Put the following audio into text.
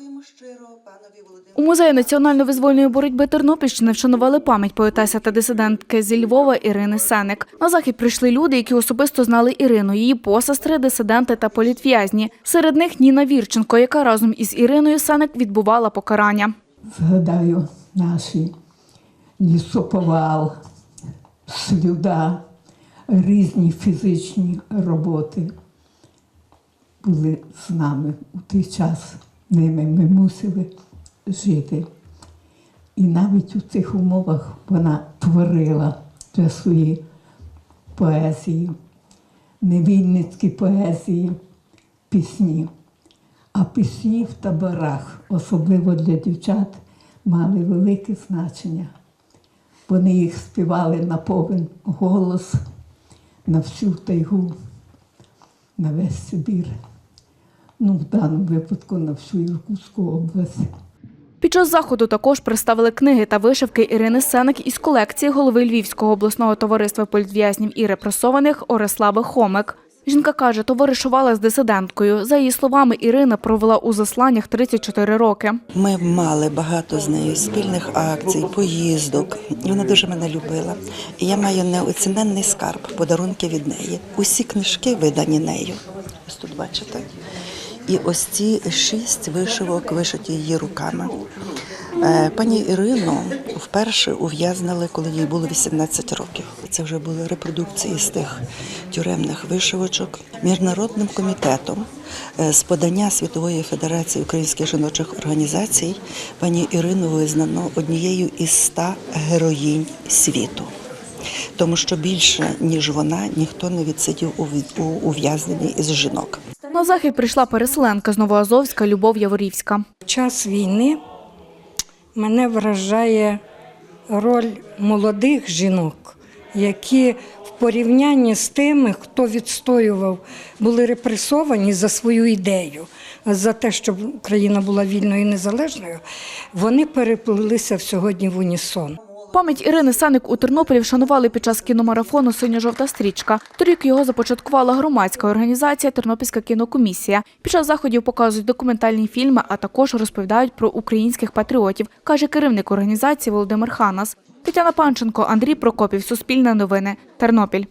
Дякуємо щиро панові Володимиру. У музеї національно-визвольної боротьби Тернопільщини вшанували пам'ять поетеса та дисидентки зі Львова Ірини Сеник. На захід прийшли люди, які особисто знали Ірину, її посестри, дисиденти та політв'язні. Серед них Ніна Вірченко, яка разом із Іриною Сеник відбувала покарання. згадаю наші лісоповал, слюда, різні фізичні роботи були з нами у той час. Ними ми мусили жити. І навіть у цих умовах вона творила вже свої поезії, невільницькі поезії, пісні. А пісні в таборах, особливо для дівчат, мали велике значення. Вони їх співали на повен голос, на всю тайгу, на весь Сибір. Ну, в даному випадку на всю Іркутську область. Під час заходу також представили книги та вишивки Ірини Сеник із колекції голови Львівського обласного товариства політв'язнів і репресованих Орислави Хомик. Жінка каже, товаришувала з дисиденткою. За її словами, Ірина провела у засланнях 34 роки. Ми мали багато з нею спільних акцій, поїздок. І вона дуже мене любила. І я маю неоціненний скарб, подарунки від неї. Усі книжки видані нею. Ось тут бачите. І ось ці шість вишивок вишиті її руками. Е, Пані Ірину вперше ув'язнили, коли їй було 18 років. Це вже були репродукції з тих тюремних вишивочок. Міжнародним комітетом е, з подання Світової Федерації українських жіночих організацій пані Ірину визнано однією із ста героїнь світу. Тому що більше ніж вона ніхто не відсидів у ув'язненні із жінок. На захід прийшла переселенка з Новоазовська Любов Яворівська. В час війни мене вражає роль молодих жінок, які в порівнянні з тими, хто відстоював, були репресовані за свою ідею, за те, щоб Україна була вільною і незалежною, вони переплилися сьогодні в унісон. Пам'ять Ірини Сеник у Тернополі вшанували під час кіномарафону Синьо-жовта стрічка. Торік його започаткувала громадська організація Тернопільська кінокомісія. Під час заходів показують документальні фільми, а також розповідають про українських патріотів, каже керівник організації Володимир Ханас. Тетяна Панченко, Андрій Прокопів, Суспільне новини, Тернопіль.